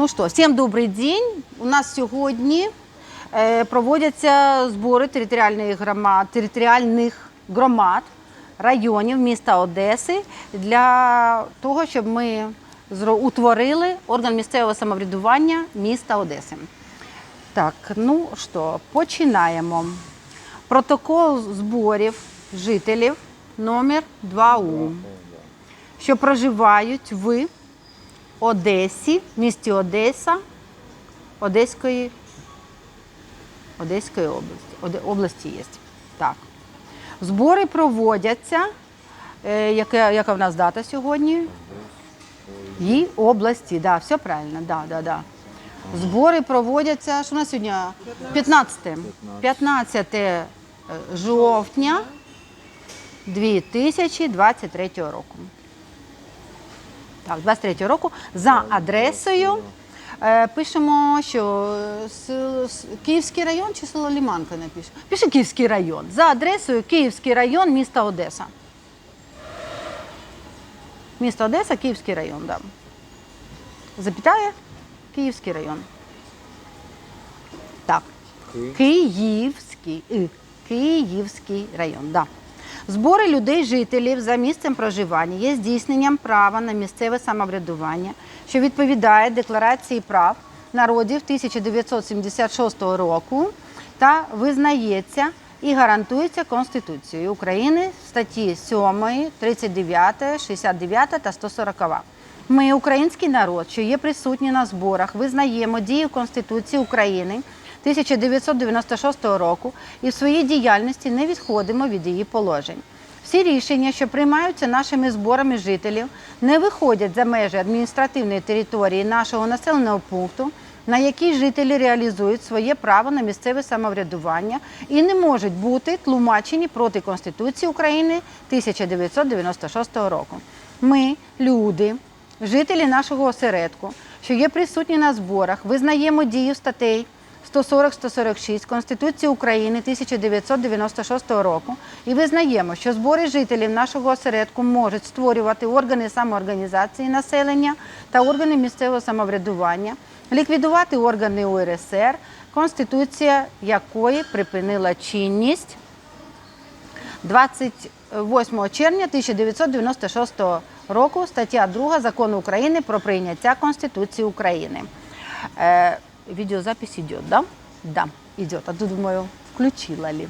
Ну що, всім добрий день. У нас сьогодні е, проводяться збори територіальних громад, територіальних громад районів міста Одеси для того, щоб ми утворили орган місцевого самоврядування міста Одеси. Так, ну що, починаємо. Протокол зборів жителів номер 2У, що проживають в Одесі, в місті Одеса, Одеської, Одеської області. Оде- області є. Так. Збори проводяться. Е, яка, яка в нас дата сьогодні? Її області, да, все правильно, да, да, да. Збори проводяться, що у нас сьогодні? 15. 15 е, жовтня 2023 року. Так, 23 року за адресою. Е, пишемо, що с- с- Київський район чи село Ліманка напише. Пише Київський район. За адресою Київський район міста Одеса. Місто Одеса, Київський район, да. Запитає Київський район. Так. Київський, е, Київський район, да. Збори людей, жителів за місцем проживання є здійсненням права на місцеве самоврядування, що відповідає Декларації прав народів 1976 року та визнається і гарантується Конституцією України статті 7, 39, 69 та 140. Ми, український народ, що є присутні на зборах, визнаємо дію Конституції України 1996 року і в своїй діяльності не відходимо від її положень. Всі рішення, що приймаються нашими зборами жителів, не виходять за межі адміністративної території нашого населеного пункту, на якій жителі реалізують своє право на місцеве самоврядування і не можуть бути тлумачені проти Конституції України 1996 року. Ми, люди, жителі нашого осередку, що є присутні на зборах, визнаємо дію статей 140-146 Конституції України 1996 року і визнаємо, що збори жителів нашого осередку можуть створювати органи самоорганізації населення та органи місцевого самоврядування, ліквідувати органи УРСР, Конституція якої припинила чинність 28 червня 1996 року стаття 2 Закону України про прийняття Конституції України. Видеозапись идет, да? Да, идет. А тут думаю, включила ли.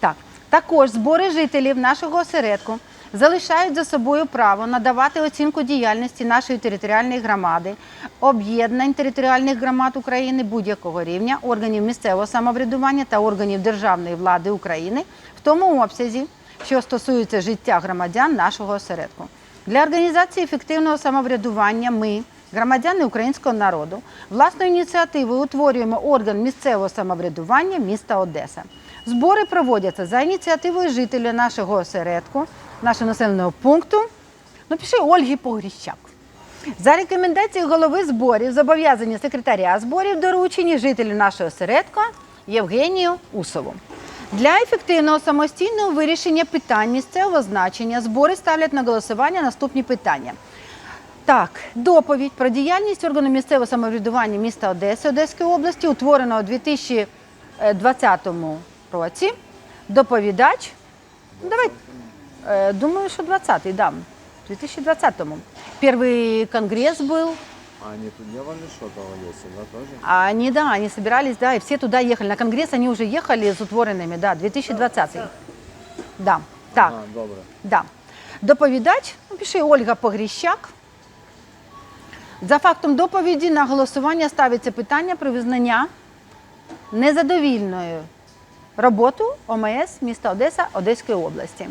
Так, також збори жителів нашого осередку залишають за собою право надавати оцінку діяльності нашої територіальної громади, об'єднань територіальних громад України будь-якого рівня, органів місцевого самоврядування та органів державної влади України в тому обсязі, що стосується життя громадян нашого осередку. Для організації ефективного самоврядування ми, громадяни українського народу, власною ініціативою утворюємо орган місцевого самоврядування міста Одеса. Збори проводяться за ініціативою жителів нашого осередку, нашого населеного пункту. Ну, пиши Ольги Погріщак. За рекомендацією голови зборів зобов'язані секретаря зборів доручені жителю нашого осередка Євгенію Усову. Для ефективного самостійного вирішення питань місцевого значення збори ставлять на голосування наступні питання. Так, доповідь про діяльність органу місцевого самоврядування міста Одеси Одеської області, утвореного у 2020 році. Доповідач. Ну, Давай, е, думаю, що 20-й, да. В 2020-му. Перший конгрес був. А они тут делали что-то в Одессе, да, тоже? А они, да, они собирались, да, и все туда ехали. На конгресс они уже ехали с утворенными, да, 2020. Да, так, А, добре. да. Доповідач, ну, пиши Ольга Погріщак. За фактом доповіді на голосування ставиться питання про визнання незадовільною роботу ОМС міста Одеса Одеської області.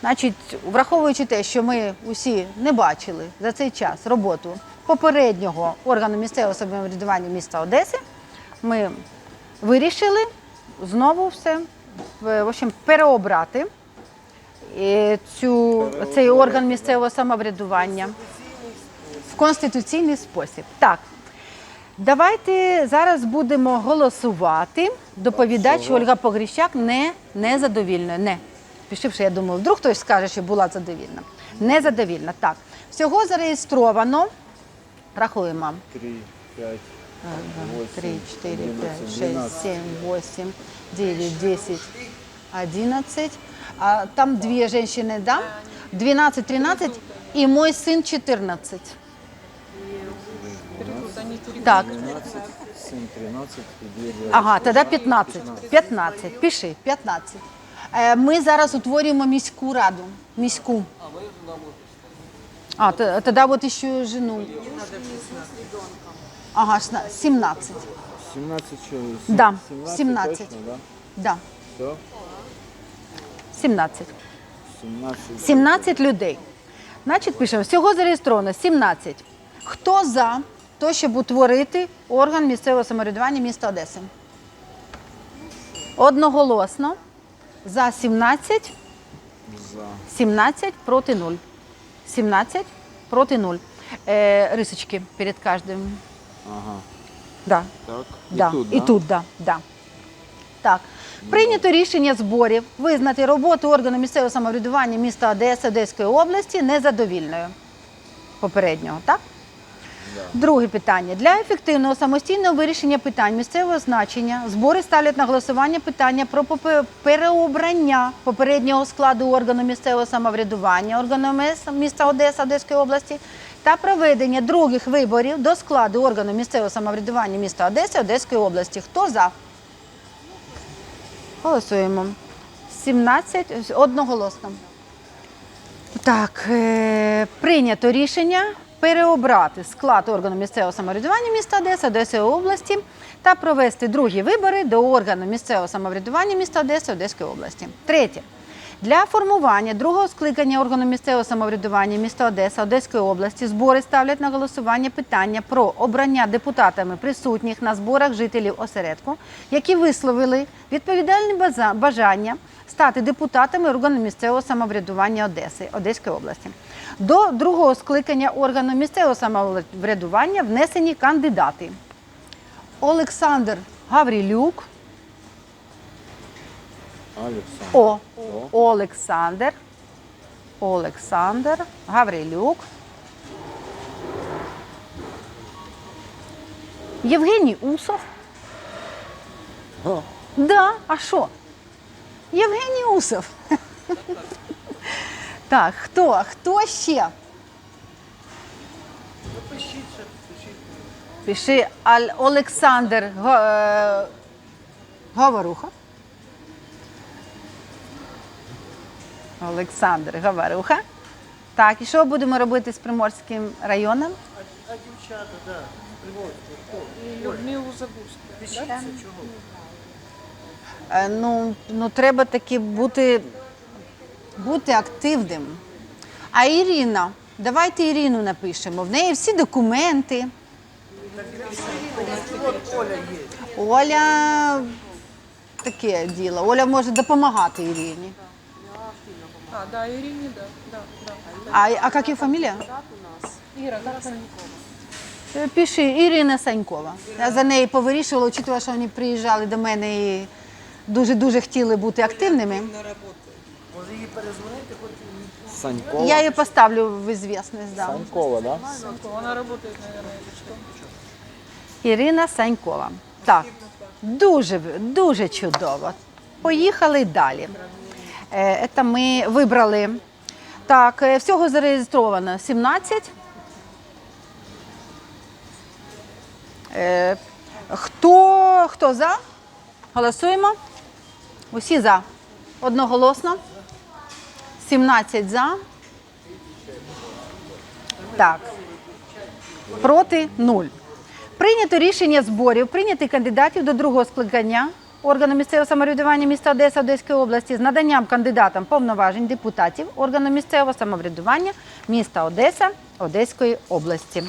Значить, враховуючи те, що ми усі не бачили за цей час роботу попереднього органу місцевого самоврядування міста Одеси, ми вирішили знову все в общем, переобрати е, цю, цей орган місцевого самоврядування конституційний спосіб. Так, давайте зараз будемо голосувати. Доповідач Чого? Ольга Погріщак не незадовільною. Не. Пішивши, я думаю, вдруг хтось скаже, що була задовільна. Незадовільна. Так. Всього зареєстровано. Рахуємо. Три. пять, Два, Восемь, три, четыре, пять, одиннадцать, шесть, двенадцать. семь, восемь, девять, десять, одиннадцать. А там две женщины, да? 12, 13 и мой сын 14. Так, 12, сын 13 и две ага, тоді 15. 15. Пиши, 15. Е, Ми зараз утворюємо міську раду. Міську. А, т- тоді от ще жену. Ага, шна- 17. 17 человек. Да, 17, 17. точно, да? Да, Все? 17. 17. 17 людей. Значить, пишемо, всього зареєстровано 17. Хто за те, щоб утворити орган місцевого самоврядування міста Одеси? Одноголосно. За 17, За. 17 проти 0. 17 проти 0. Е, рисочки перед кожним. Ага. Да. Так. Да. тут, І да? тут, да. Да. Так. Прийнято рішення зборів визнати роботу органу місцевого самоврядування міста Одеси Одеської області незадовільною. Попереднього, так? Друге питання. Для ефективного самостійного вирішення питань місцевого значення збори ставлять на голосування питання про переобрання попереднього складу органу місцевого самоврядування органу МС міста Одеса Одеської області та проведення других виборів до складу органу місцевого самоврядування міста Одеси Одеської області. Хто за? Голосуємо. 17 одноголосно. Так, е, прийнято рішення переобрати склад органу місцевого самоврядування міста Одеси Одеської області та провести другі вибори до органу місцевого самоврядування міста Одеси Одеської області. Третє. Для формування другого скликання органу місцевого самоврядування міста Одеса Одеської області збори ставлять на голосування питання про обрання депутатами присутніх на зборах жителів осередку, які висловили відповідальне база- бажання стати депутатами органу місцевого самоврядування Одеси Одеської області. До другого скликання органу місцевого самоврядування внесені кандидати. Олександр Гаврилюк. О. О. Олександр. Олександр Гаврилюк. Євгеній Усов. Ха. Да, а що? Євгеній Усов. Так, хто? Хто ще? Пиши Аль Олександр Го- е, Говоруха. Олександр Говоруха. Так, і що будемо робити з Приморським районом? А дівчата, да, Приморську, хто? І Людмилу Загузьку. Е, Ну, ну треба таки бути, бути активним. А Ірина, давайте Ірину напишемо. В неї всі документи. Оля таке діло. Оля може допомагати Ірині. А, да, Ирине, да, да, да. А, а як її фамілія? Ира, да, Е, Пиши Ірина Санькова. Я за неї повирішувала, учитывая, що вони приїжджали до мене і дуже-дуже хотіли бути активними. Її перезвонити, хоч Санькова. Я її поставлю в известность. Да. Санькова, да? Она работает, наверное, или? Ірина Санькова. Так, дуже, дуже чудово. Поїхали далі. Е, Це ми вибрали. Так, е, всього зареєстровано 17. Е, Хто, хто за? Голосуємо. Усі за. Одноголосно. 17 за. Так. Проти 0. Прийнято рішення зборів прийняти кандидатів до другого скликання органу місцевого самоврядування міста Одеса Одеської області з наданням кандидатам повноважень депутатів органу місцевого самоврядування міста Одеса Одеської області.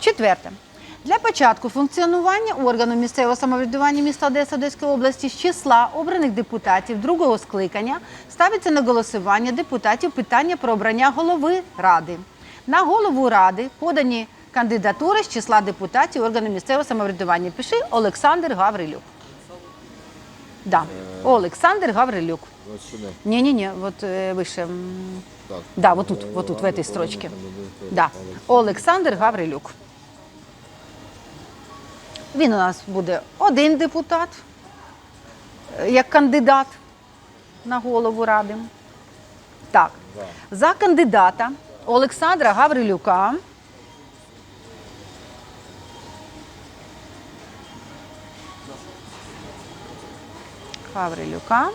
Четверте. Для початку функціонування органу місцевого самоврядування міста Одеса Одеської області з числа обраних депутатів другого скликання ставиться на голосування депутатів питання про обрання голови ради. На голову ради подані кандидатури з числа депутатів органу місцевого самоврядування. Пиши Олександр Гаврилюк. Да. Олександр Гаврилюк. Вот сюда. Не-не-не, вот э, выше. м, Так. Да, вот тут, вот тут, в этой строчке. Да. Олександр Гаврилюк. Він у нас буде один депутат, е, як кандидат на голову ради. Так, за кандидата Олександра Гаврилюка. Гаврилюка.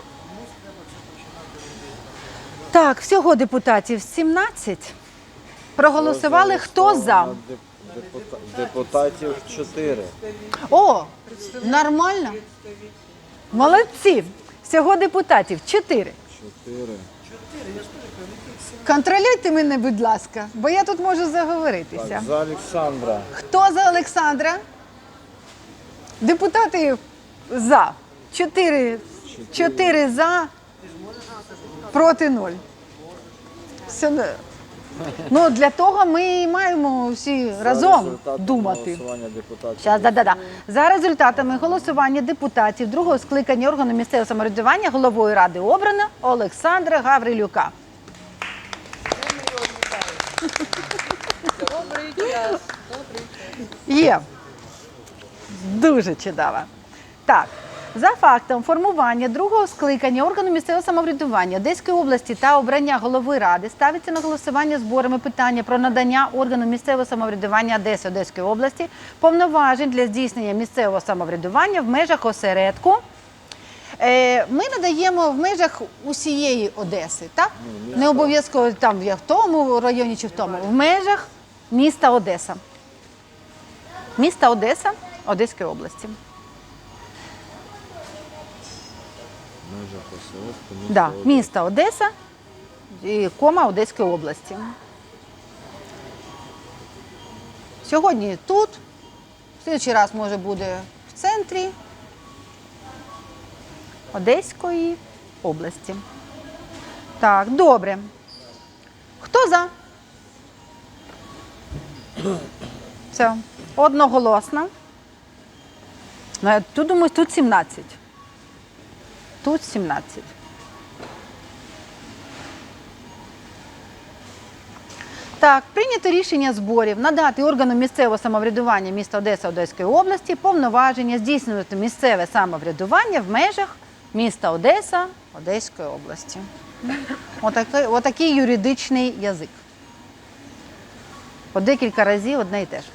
Так, всього депутатів 17. Проголосували хто за? Деп- депута- Депутатів 4. О, нормально. Молодці. Всього депутатів 4. 4. Контролюйте мене, будь ласка, бо я тут можу Так, заговоритися. за Олександра. Хто за Олександра? Депутати за. Чотири, Чотири за, проти нуль. Все, ну, для того ми і маємо всі За разом думати. Щас, да, да, да. За результатами голосування депутатів другого скликання органу місцевого самоврядування головою ради обрано Олександра Гаврилюка. Добрий час. Є. Дуже чудово. Так. За фактом формування другого скликання органу місцевого самоврядування Одеської області та обрання голови ради ставиться на голосування зборами питання про надання органу місцевого самоврядування Одеси Одеської області повноважень для здійснення місцевого самоврядування в межах осередку. Е, Ми надаємо в межах усієї Одеси, так? Не обов'язково там в тому районі чи в тому, в межах міста Одеса. Міста Одеса Одеської області. Межах осередку, міста Да, Одеса. міста Одеса і кома Одеської області. Сьогодні тут, в слідчий раз може буде в центрі Одеської області. Так, добре. Хто за? Все. Одноголосно. Ну, Тут думаю, тут 17. Тут 17. Так, прийнято рішення зборів надати органу місцевого самоврядування міста Одеса Одеської області повноваження здійснювати місцеве самоврядування в межах міста Одеса Одеської області. Отакий, отакий юридичний язик. По декілька разів одне і те ж.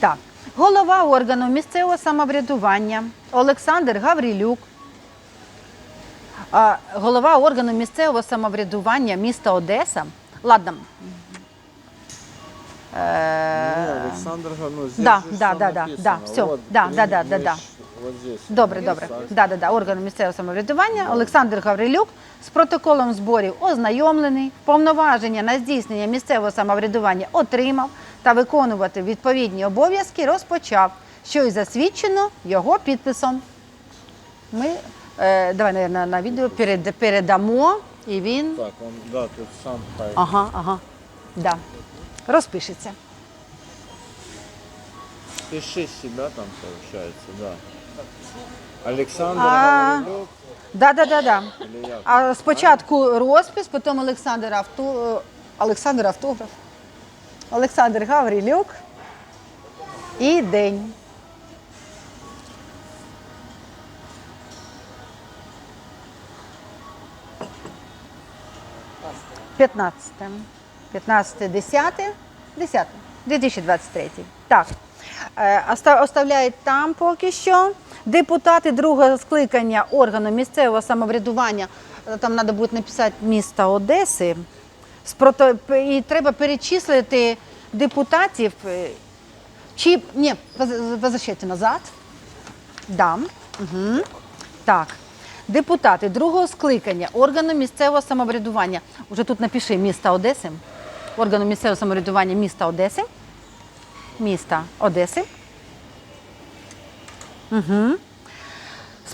Так, голова органу місцевого самоврядування Олександр Гаврилюк, а, голова органу місцевого самоврядування міста Одеса. Ладно. Е, Не, Олександр, Га- ну, здесь да, же да, всё да, да, написано. да, всё, Вот, да, при- да, да, да, мы да. ж Вот здесь. Добре, добре. Так. Да, да, да. Орган місцевого самоврядування Олександр Гаврилюк з протоколом зборів ознайомлений, повноваження на здійснення місцевого самоврядування отримав та виконувати відповідні обов'язки розпочав, що й засвідчено його підписом. Ми е, давай наверное, на відео перед, передамо і він. Так, он, да, тут сам хай. Ага, ага. Да. Розпишеться. Пиши себя там, получается, да. Александр А. Гаврилюк Да, да, да, да. или як? А спочатку розпис, потім Олександр авто... е, Олександр автограф. Олександр Гаврилюк і день. П'ятнадцяте. П'ятнадцяте, десяте. Десяте. 2023. Так. Е, Оставляють там поки що. Депутати другого скликання органу місцевого самоврядування. Е, Там треба буде написати міста Одеси. І треба перечислити депутатів. е, Чи ні, воз- возвращайте назад. Дам. Угу. Так. Депутати другого скликання органу місцевого самоврядування. Уже тут напиши міста Одеси. Органу місцевого самоврядування міста Одеси. Міста Одеси. Угу.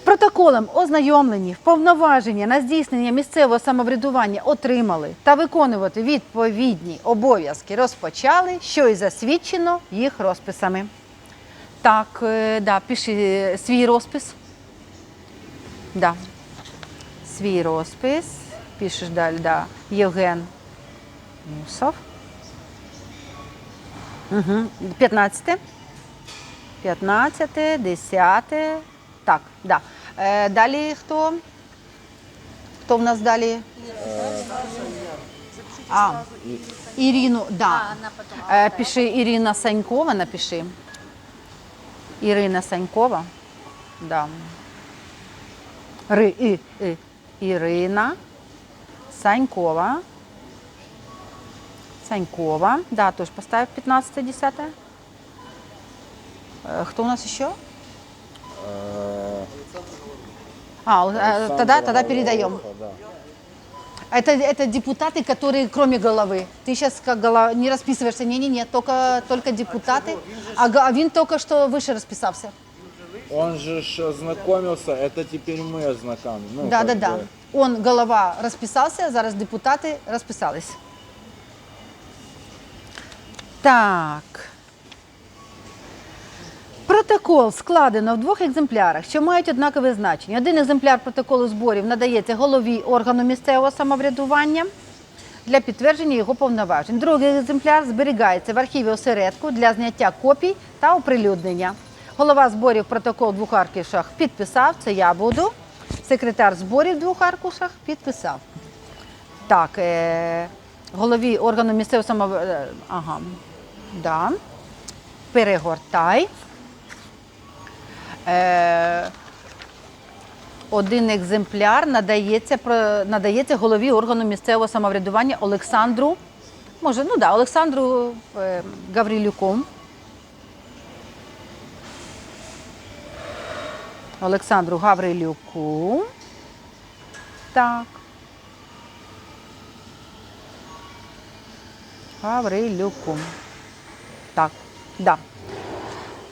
Протоколом ознайомлені, повноваження на здійснення місцевого самоврядування отримали та виконувати відповідні обов'язки розпочали, що й засвідчено їх розписами. Так, е, да, пиши свій розпис. Да. Свій розпис. Пишеш далі, да. Євген Мусов. Угу. 15. 15, 10. Так, да. Е, далі хто? Хто в нас далі? А, Ірину, да. Е, пиши Ірина Санькова, напиши. Ірина Санькова. Да. Ри, і, і. Ірина Санькова. Санькова. Да, тоже поставь 15 10 Кто у нас еще? А, э, тогда, тогда передаем. Да. Это, это депутаты, которые кроме головы. Ты сейчас как голова не расписываешься. Не-не-не, только, только депутаты. А, а Вин только что выше расписался. Он же ознакомился, это теперь мы ознакомим. Ну, да, да, да. бы. Он голова розписався, зараз депутати розписались. Так. Протокол складено в двох екземплярах, що мають однакове значення. Один екземпляр протоколу зборів надається голові органу місцевого самоврядування для підтвердження його повноважень. Другий екземпляр зберігається в архіві осередку для зняття копій та оприлюднення. Голова зборів протокол в двох аркушах підписав, це я буду. Секретар зборів в двох аркушах підписав. Так, е, голові органу місцевого самоврядування. Ага. Да. Перегортай. Е, один екземпляр надається, надається голові органу місцевого самоврядування Олександру. Може, ну да, Олександру е, Гаврилюку. Олександру Гаврилюку. Так. Гаврилюку. Так, да.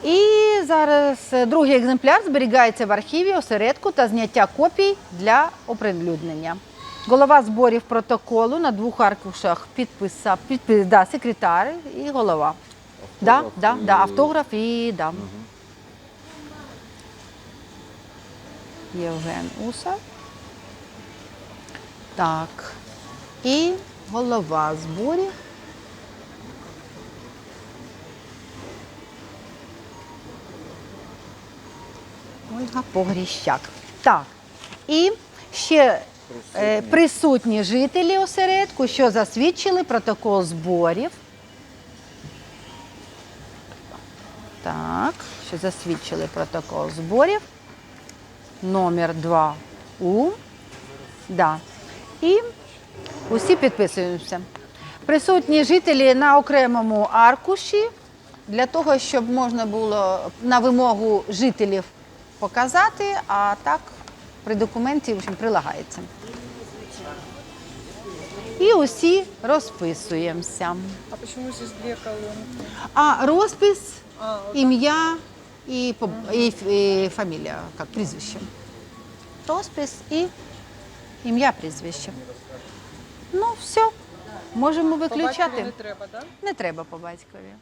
І зараз е, другий екземпляр зберігається в архіві осередку та зняття копій для оприлюднення. Голова зборів протоколу на двох аркушах підписав підпис, да, секретар і голова. Да, Автограф да, і- да, автограф і да. Євген Усов. Так. І голова зборів. Ольга Погріщак. Так. І ще е, присутні жителі осередку, що засвідчили протокол зборів. Так, що засвідчили протокол зборів. Номер 2 У. Да. І усі підписуємося. Присутні жителі на окремому аркуші для того, щоб можна було на вимогу жителів показати, а так при документі в общем, прилагається. І усі розписуємося. А почему здесь две колонки? А розпис, А, ім'я і, і, ф- і фамілія, як прізвище. Розпис і ім'я, прізвище. Ну, все, можемо виключати. не треба, да? Не треба по батькові.